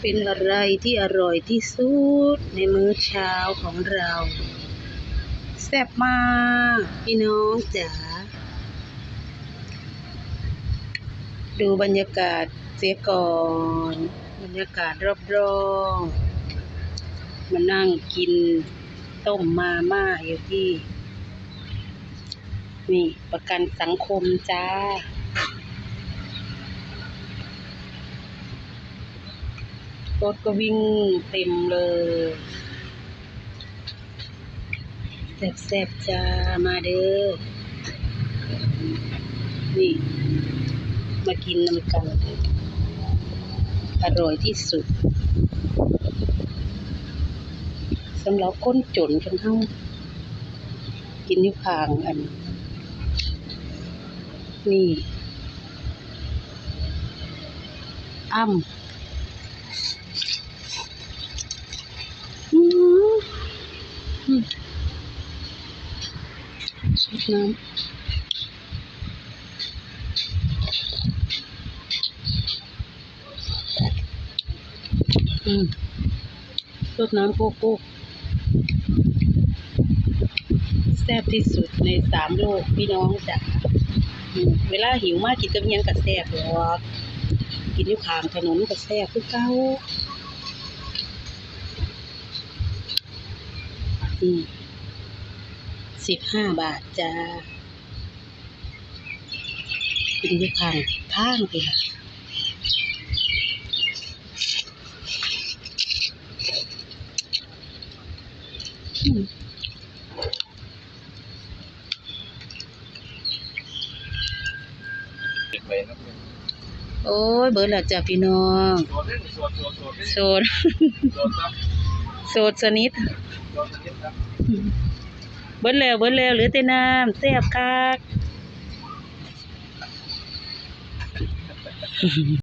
เป็นอะไรที่อร่อยที่สุดในมื้อเช้าของเรา แซ่บมาก พี่น้องจ๋าดูบรรยากาศเสียก่อน บรรยากาศรอบๆมานั่งกินต้มมาม่าอยู่ที่ นี่ประกันสังคมจ้า รถก็วิ่งเต็มเลยแซ่บๆจ้ามาเด้อ นี่ มากินน้ำกัน อร่อยที่สุดสำหรับคนจนคนเฮากินอยู่ข้างอัน นี่อ้ำอืมอืมชุด น้ำอืมชุดน้ำโกโก้แซ่บที่สุดในสามโลกพี่น้องจ๋าอืมเวลาหิวมากกินกับยังกับแซ่บหรอกกินอยู่ขางถนนกับแซ่บคือเก่าอืม สิบห้าบาทจ้ากินอยู่ข้างทางไปค่ะอืมเก็บไปนะโอ้ยเบิดล้วจ้ะพี่น้องโสดโสดโสดโสดเล่นโสดโสดครับโสดสนิท โสดชนิดครับเบิดแล้วเบิ้ลแล้วเหลือแต่น้ำแซ่บคัก